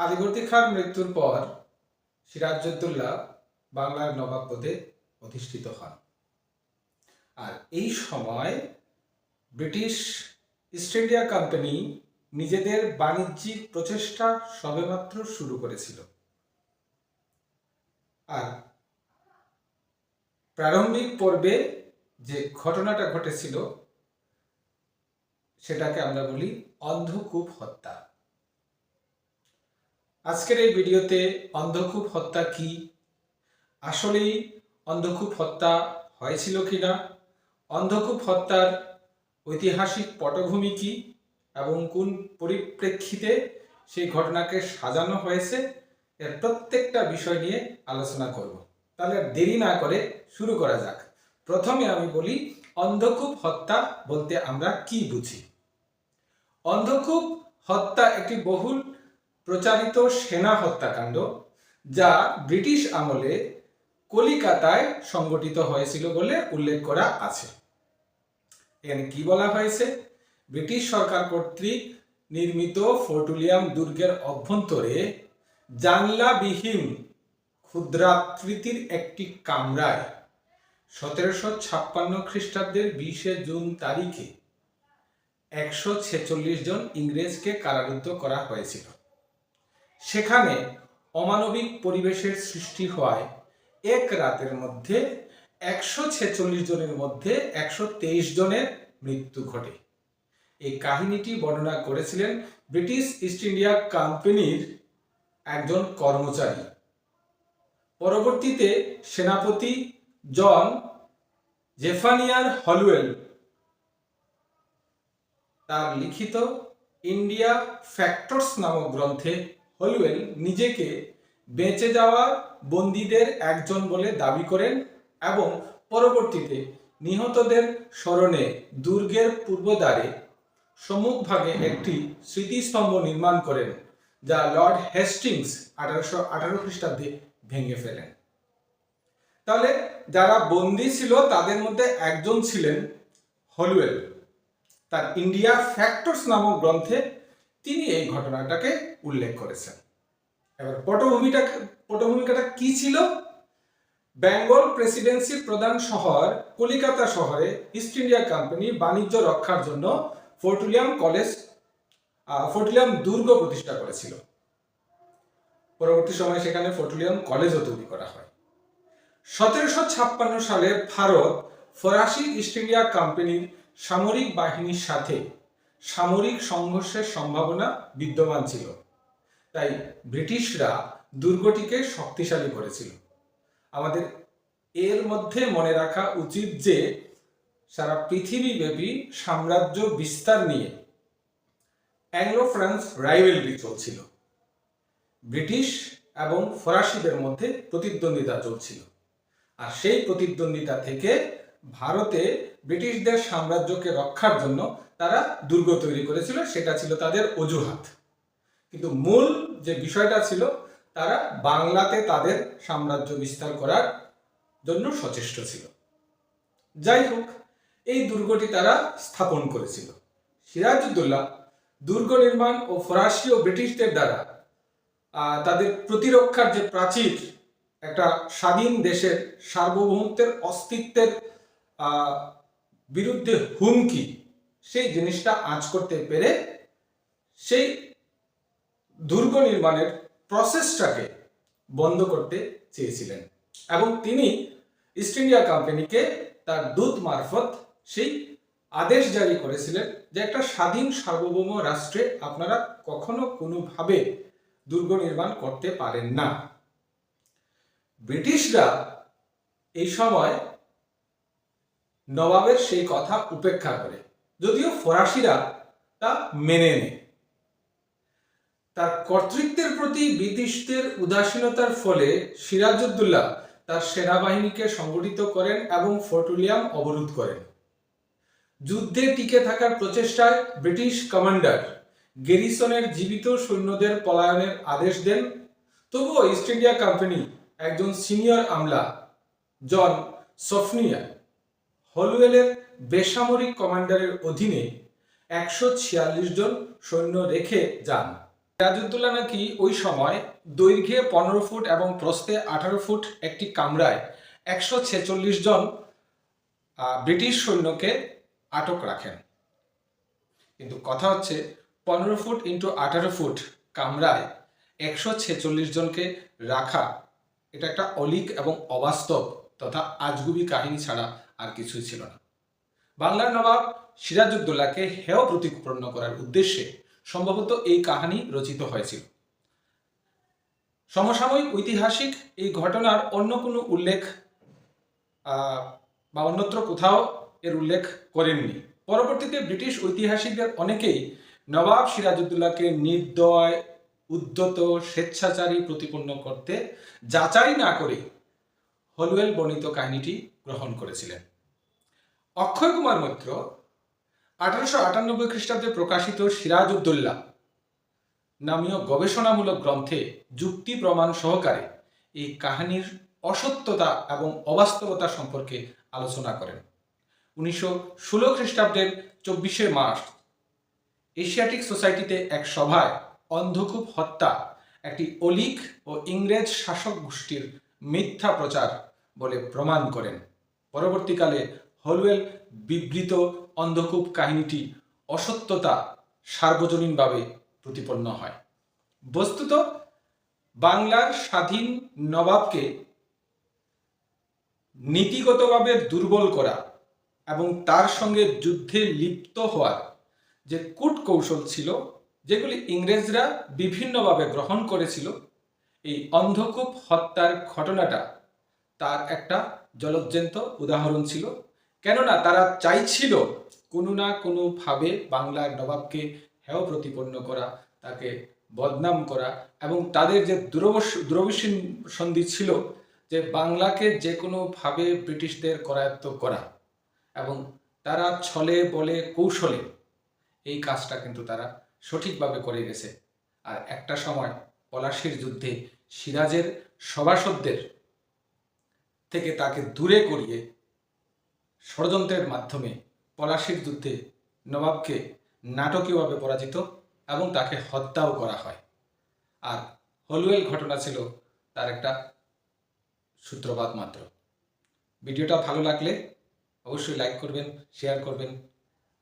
আলিবর্দী খাঁর মৃত্যুর পর সিরাজউদ্দৌলা বাংলার নবাব পদে অধিষ্ঠিত হন। আর এই সময় ব্রিটিশ ইস্ট ইন্ডিয়া কোম্পানি নিজেদের বাণিজ্যিক প্রচেষ্টা সবেমাত্র শুরু করেছিল। আর প্রারম্ভিক পর্বে যে ঘটনাটা ঘটেছিল, সেটাকে আমরা বলি অন্ধকূপ হত্যা। আজকের এই ভিডিওতে অন্ধকূপ হত্যা কি? আসলেই অন্ধকূপ হত্যা হয়েছিল কিনা? অন্ধকূপ হত্যার ঐতিহাসিক পটভূমি কি এবং কোন পরিপ্রেক্ষিতে সেই ঘটনাকে সাজানো হয়েছে এর প্রত্যেকটা বিষয় নিয়ে আলোচনা করব। তাহলে দেরি না করে শুরু করা যাক। প্রথমে আমি বলি, অন্ধকূপ হত্যা বলতে আমরা কি বুঝি? অন্ধকূপ হত্যা একটি বহুল প্রচারিত সেনা হত্যাকাণ্ড, যা ব্রিটিশ আমলে কলিকাতায় সংগঠিত হয়েছিল বলে উল্লেখ করা আছে। এখানে কি বলা হয়েছে? ব্রিটিশ সরকার কর্তৃক নির্মিত ফোর্টুলিয়াম দুর্গের অভ্যন্তরে জানলাবিহীন ক্ষুদ্রাকৃতির একটি কামরায় সতেরোশো ছাপ্পান্ন খ্রিস্টাব্দের বিশে জুন তারিখে একশো ছেচল্লিশ জন ইংরেজকে কারারুদ্ধ করা হয়েছিল। সেখানে অমানবিক পরিবেশের সৃষ্টি হওয়ায় এক রাতের মধ্যে একশো ছেচল্লিশ জনের মধ্যে একশো তেইশ জনের মৃত্যু ঘটে। এই কাহিনীটি বর্ণনা করেছিলেন ব্রিটিশ ইস্ট ইন্ডিয়া কোম্পানির একজন কর্মচারী। পরবর্তীতে সেনাপতি জন জেফানিয়ার হলওয়েল তার লিখিত ইন্ডিয়া ফ্যাক্টরস নামক গ্রন্থে হলওয়েল নিজেকে বেঁচে যাওয়া বন্দীদের একজন বলে দাবি করেন এবং পরবর্তীতে নিহতদের স্মরণে দুর্গের পূর্বদ্বারে সম্মুখভাগে একটি স্মৃতিস্তম্ভ নির্মাণ করেন, যা লর্ড হেস্টিংস আঠারোশো আঠারো খ্রিস্টাব্দে ভেঙে ফেলেন। তাহলে যারা বন্দি ছিল, তাদের মধ্যে একজন ছিলেন হলওয়েল তার ইন্ডিয়া ফ্যাক্টরস নামক গ্রন্থে তিনি এই ঘটনাটাকে উল্লেখ করেছেন। এবার পটভূমিটা, পটভূমিকাটা কি ছিল? বেঙ্গল প্রেসিডেন্সির প্রধান শহর কলিকাতা শহরে ইস্ট ইন্ডিয়া কোম্পানি বাণিজ্য রক্ষার জন্য ফোর্টুলিয়াম কলেজ ফোর্টুলিয়াম দুর্গ প্রতিষ্ঠা করেছিল। পরবর্তী সময়ে সেখানে ফোর্টুলিয়াম কলেজও তৈরি করা হয়। সতেরোশো ছাপ্পান্ন সালে ভারত ফরাসি ইস্ট ইন্ডিয়া কোম্পানির সামরিক বাহিনীর সাথে সামরিক সংঘর্ষের সম্ভাবনা বিদ্যমান ছিল। তাই ব্রিটিশরা দুর্গটিকে শক্তিশালী করেছিল। আমাদের এর মধ্যে মনে রাখা উচিত যে, সারা পৃথিবীব্যাপী সাম্রাজ্য বিস্তার নিয়ে অ্যাংলো ফ্রান্স রাইভেলরি চলছিল। ব্রিটিশ এবং ফরাসিদের মধ্যে প্রতিদ্বন্দ্বিতা চলছিল। আর সেই প্রতিদ্বন্দ্বিতা থেকে ভারতে ব্রিটিশদের সাম্রাজ্যকে রক্ষার জন্য তারা দুর্গ তৈরি করেছিল, সেটা ছিল তাদের অজুহাত। কিন্তু মূল যে বিষয়টা ছিল, তারা বাংলাতে তাদের সাম্রাজ্য বিস্তার করার জন্য সচেষ্ট ছিল। যাই হোক, এই দুর্গটি তারা স্থাপন করেছিল। সিরাজউদ্দৌলা দুর্গ নির্মাণ ও ফরাসি ও ব্রিটিশদের দ্বারা তাদের প্রতিরক্ষার যে প্রাচীর, একটা স্বাধীন দেশের সার্বভৌমত্বের অস্তিত্বের বিরুদ্ধে হুমকি, সেই জিনিসটা আঁচ করতে পেরে সেই দুর্গ নির্মাণের প্রসেসটাকে বন্ধ করতে চেয়েছিলেন। এবং তিনি ইস্ট ইন্ডিয়া কোম্পানিকে তার দূত মারফত সেই আদেশ জারি করেছিলেন যে একটা স্বাধীন সার্বভৌম রাষ্ট্রে আপনারা কখনো কোনোভাবে দুর্গ নির্মাণ করতে পারেন না। ব্রিটিশরা এই সময় নবাবের সেই কথা উপেক্ষা করে। যদিও ফরাসিরা তা মেনে নেয়। তার কর্তৃত্বের প্রতি ব্রিটিশদের উদাসীনতার ফলে সিরাজউদ্দৌলা তার সেনাবাহিনীকে সংগঠিত করেন এবং ফোর্টুলিয়াম অবরোধ করেন। যুদ্ধে টিকে থাকার প্রচেষ্টায় ব্রিটিশ কমান্ডার গেরিসনের জীবিত সৈন্যদের পলায়নের আদেশ দেন। তবুও ইস্ট ইন্ডিয়া কোম্পানি একজন সিনিয়র আমলা, জন সফনিয়া হলওয়েলের বেসামরিক কমান্ডারের অধীনে একশো ছিয়াল্লিশ জন সৈন্য রেখে যান। সিরাজউদ্দৌলা নাকি ওই সময় দৈর্ঘ্যে পনেরো ফুট এবং প্রস্থে আঠারো ফুট একটি কামরায় একশো ছেচল্লিশ জন ব্রিটিশ সৈন্যকে আটক রাখেন। কিন্তু কথা হচ্ছে পনেরো ফুট ইন্টু আঠারো ফুট কামরায় একশো ছেচল্লিশ জনকে রাখা, এটা একটা অলিক এবং অবাস্তব তথা আজগুবি কাহিনী ছাড়া আর কিছুই ছিল না। বাংলার নবাব সিরাজউদ্দৌলাকে হেয় প্রতিপন্ন করার উদ্দেশ্যে সম্ভবত এই কাহিনী রচিত হয়েছিল। সমসাময়িক ঐতিহাসিক এই ঘটনার অন্য কোনো উল্লেখ বা অন্যত্র কোথাও এর উল্লেখ করেননি। পরবর্তীতে ব্রিটিশ ঐতিহাসিকদের অনেকেই নবাব সিরাজউদ্দৌলাকে নির্দয় উদ্যত স্বেচ্ছাচারী প্রতিপন্ন করতে যাচাই না করে হলওয়েল বর্ণিত কাহিনীটি গ্রহণ করেছিলেন। অক্ষয় কুমার মৈত্র আঠারোশো আটানব্বই খ্রিস্টাব্দে প্রকাশিত সিরাজউদ্দৌল্লা নামীয় গবেষণামূলক গ্রন্থে যুক্তি প্রমাণ সহকারে এই কাহিনীর অসত্যতা এবং অবাস্তবতা সম্পর্কে আলোচনা করেন। উনিশশো ষোলো খ্রিস্টাব্দের চব্বিশে মার্চ এশিয়াটিক সোসাইটিতে এক সভায় অন্ধকূপ হত্যা, একটি অলিক ও ইংরেজ শাসক গোষ্ঠীর মিথ্যা প্রচার বলে প্রমাণ করেন। পরবর্তীকালে হলওয়েল বিবৃত অন্ধকূপ কাহিনীটি অসত্যতা সার্বজনীনভাবে প্রতিপন্ন হয়। বস্তুত বাংলার স্বাধীন নবাবকে নীতিগতভাবে দুর্বল করা এবং তার সঙ্গে যুদ্ধে লিপ্ত হওয়ার যে কূট কৌশল ছিল, যেগুলি ইংরেজরা বিভিন্নভাবে গ্রহণ করেছিল, এই অন্ধকূপ হত্যার ঘটনাটা তার একটা জলজ্জন্ত উদাহরণ ছিল। কেননা তারা চাইছিল কোনো না কোনোভাবে বাংলার নবাবকে হেয় প্রতিপন্ন করা, তাকে বদনাম করা এবং তাদের যে দুরবিসীন সন্ধি ছিল যে বাংলাকে যে কোনোভাবে ব্রিটিশদের করায়ত্ত করা এবং তারা ছলে বলে কৌশলে এই কাজটা কিন্তু তারা সঠিকভাবে করে গেছে। আর একটা সময় পলাশির যুদ্ধে সিরাজের সভাসদদের থেকে তাকে দূরে করিয়ে ষড়যন্ত্রের মাধ্যমে পলাশির যুদ্ধে নবাবকে নাটকীয়ভাবে পরাজিত এবং তাকে হত্যাও করা হয়। আর হলুয়েল ঘটনা ছিল তার একটা সূত্রপাত মাত্র। ভিডিওটা ভালো লাগলে অবশ্যই লাইক করবেন শেয়ার করবেন,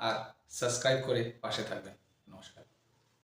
আর সাবস্ক্রাইব করে পাশে থাকবেন।